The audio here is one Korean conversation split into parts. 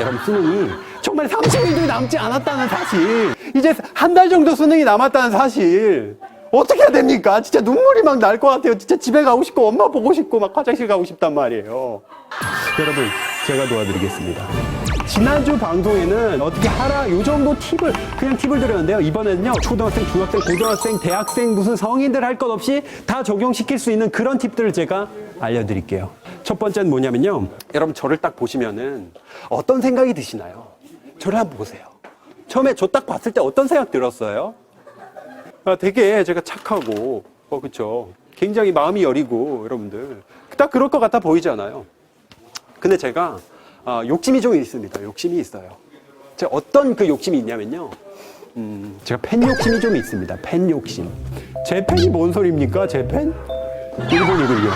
여러분 수능이 정말 30일도 남지 않았다는 사실 이제 한 달 정도 수능이 남았다는 사실 어떻게 해야 됩니까? 진짜 눈물이 막 날 것 같아요. 진짜 집에 가고 싶고 엄마 보고 싶고 막 화장실 가고 싶단 말이에요. 여러분 제가 도와드리겠습니다. 지난주 방송에는 어떻게 하라 요 정도 팁을 그냥 팁을 드렸는데요. 이번에는요 초등학생, 중학생, 고등학생, 대학생 무슨 성인들 할 것 없이 다 적용시킬 수 있는 그런 팁들을 제가 알려드릴게요. 첫 번째는 뭐냐면요. 여러분 저를 딱 보시면은 어떤 생각이 드시나요? 저를 한번 보세요. 처음에 저 딱 봤을 때 어떤 생각 들었어요? 아, 되게 제가 착하고, 어, 그쵸. 굉장히 마음이 여리고, 여러분들. 딱 그럴 것 같아 보이잖아요. 근데 제가, 아, 욕심이 좀 있습니다. 욕심이 있어요. 제가 어떤 그 욕심이 있냐면요. 음, 제가 팬 욕심이 좀 있습니다. 팬 욕심. 제 팬이 뭔 소리입니까? 제 팬? 일본이군요.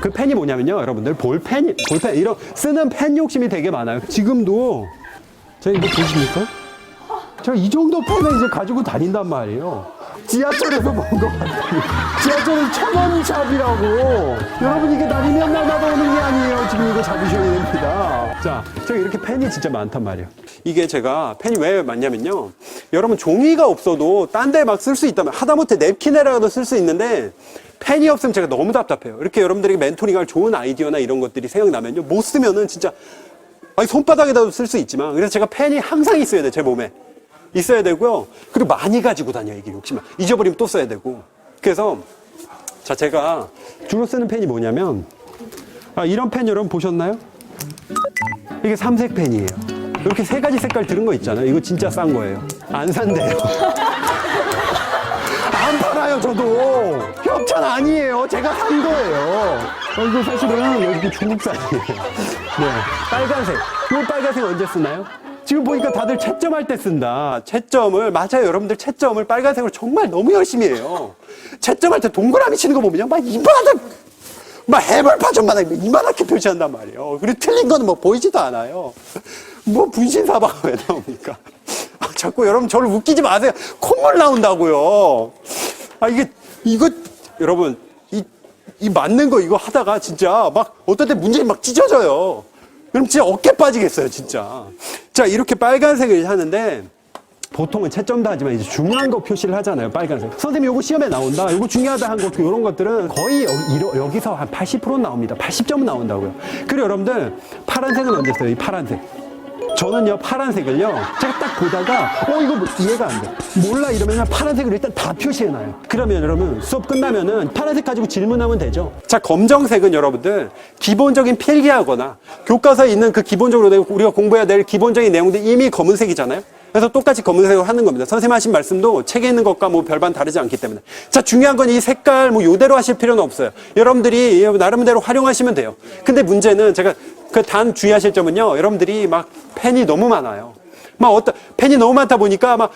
그 펜이 뭐냐면요, 여러분들 볼펜, 볼펜 이런 쓰는 펜 욕심이 되게 많아요. 지금도 저 이거 보십니까? 저 이 정도 펜을 이제 가지고 다닌단 말이에요. 지하철에서 본것 같아요. 지하철은 천원 샵이라고. 여러분 이게 다니면 날마다 오는 게 아니에요. 지금 이거 잡으셔야 됩니다. 자, 저 이렇게 펜이 진짜 많단 말이에요. 이게 제가 펜이 왜 많냐면요. 여러분 종이가 없어도 딴 데 막 쓸 수 있다면 하다못해 냅킨에라도 쓸 수 있는데 펜이 없으면 제가 너무 답답해요. 이렇게 여러분들에게 멘토링할 좋은 아이디어나 이런 것들이 생각나면요. 못 쓰면은 진짜 아니 손바닥에다도 쓸 수 있지만 그래서 제가 펜이 항상 있어야 돼 제 몸에 있어야 되고요. 그리고 많이 가지고 다녀 이게 욕심을 잊어버리면 또 써야 되고 그래서 자 제가 주로 쓰는 펜이 뭐냐면 아, 이런 펜 여러분 보셨나요? 이게 삼색 펜이에요. 이렇게 세 가지 색깔 들은 거 있잖아요. 이거 진짜 싼 거예요. 안 산대요. 안 팔아요, 저도. 협찬 아니에요. 제가 산 거예요. 어, 이거 사실은 여기 중국산이에요. 네. 빨간색. 이 빨간색 언제 쓰나요? 지금 보니까 다들 채점할 때 쓴다. 채점을, 맞아요. 여러분들 채점을 빨간색으로 정말 너무 열심히 해요. 채점할 때 동그라미 치는 거 보면요. 막 이만한, 막 해벌파 전만 이만하게 표시한단 말이에요. 그리고 틀린 거는 뭐 보이지도 않아요. 뭐 분신사바가 왜 나옵니까? 아, 자꾸 여러분 저를 웃기지 마세요. 콧물 나온다고요. 아 이게 이거 여러분 이, 이 맞는 거 이거 하다가 진짜 막 어떨 때 문제는 막 찢어져요. 그럼 진짜 어깨 빠지겠어요, 진짜. 자 이렇게 빨간색을 하는데 보통은 채점도 하지만 이제 중요한 거 표시를 하잖아요, 빨간색. 선생님, 요거 시험에 나온다. 요거 중요하다 한 것, 이런 것들은 거의 여, 기서 한 80% 나옵니다. 80점은 나온다고요. 그리고 여러분들, 파란색은 언제 써요? 이 파란색. 저는요, 파란색을요, 제가 딱 보다가, 어, 이거 뭐 이해가 안 돼. 몰라 이러면 파란색을 일단 다 표시해놔요. 그러면 여러분, 수업 끝나면은 파란색 가지고 질문하면 되죠. 자, 검정색은 여러분들, 기본적인 필기하거나, 교과서에 있는 그 기본적으로 우리가 공부해야 될 기본적인 내용들 이미 검은색이잖아요. 그래서 똑같이 검은색으로 하는 겁니다. 선생님 하신 말씀도 책에 있는 것과 뭐 별반 다르지 않기 때문에. 자, 중요한 건 이 색깔 뭐 요대로 하실 필요는 없어요. 여러분들이 나름대로 활용하시면 돼요. 근데 문제는 제가 그 단 주의하실 점은요. 여러분들이 막 펜이 너무 많아요. 막 어떤 펜이 너무 많다 보니까 막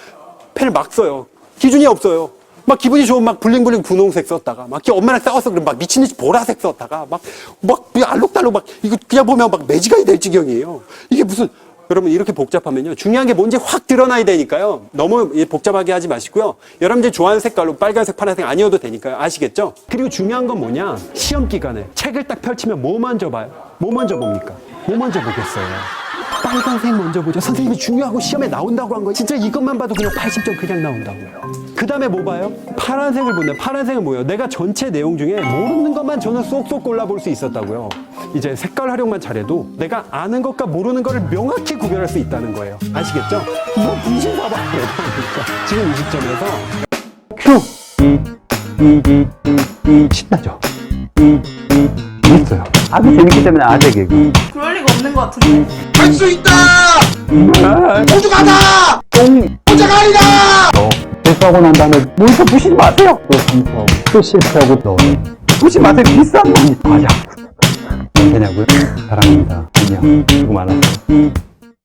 펜을 막 써요. 기준이 없어요. 막 기분이 좋은 막 블링블링 분홍색 썼다가 막 엄마랑 싸워서 그럼 막 미친 듯이 보라색 썼다가 막막 알록달록 막 이거 그냥 보면 막 매지가이 될 지경이에요. 이게 무슨 여러분 이렇게 복잡하면요 중요한 게 뭔지 확 드러나야 되니까요 너무 이 복잡하게 하지 마시고요 여러분들이 좋아하는 색깔로 빨간색 파란색 아니어도 되니까요 아시겠죠? 그리고 중요한 건 뭐냐 시험 기간에 책을 딱 펼치면 뭐 먼저 봐요? 뭐 먼저 봅니까? 뭐 먼저 보겠어요? 빨간색 먼저 보죠 선생님이 중요하고 시험에 나온다고 한거 진짜 이것만 봐도 그냥 80점 그냥 나온다고요 그 다음에 뭐 봐요? 파란색을 본다 파란색은 뭐예요? 내가 전체 내용 중에 모르는 것만 저는 쏙쏙 골라볼 수 있었다고요 이제 색깔 활용만 잘해도 내가 아는 것과 모르는 것을 명확히 구별할 수 있다는 거예요. 아시겠죠? 뭐 분신 사봐. 지금 이 시점에서 큐! 이, 이, 이, 이, 신나죠? 이, 이, 있어요. 아주 재밌기 때문에 아재 개그. 그럴 리가 없는 것 같은데. 할 수 있다! 아, 모두 가다! 똥! 혼자가 아니다! 너. 실수하고 난 다음에 뭘또 부시지 마세요! 또 실수하고, 또 실패하고, 너. 부시지 마세요. 비싼 거. 맞아. 되냐고요? 사랑합니다. 안녕. 수고 많았어요.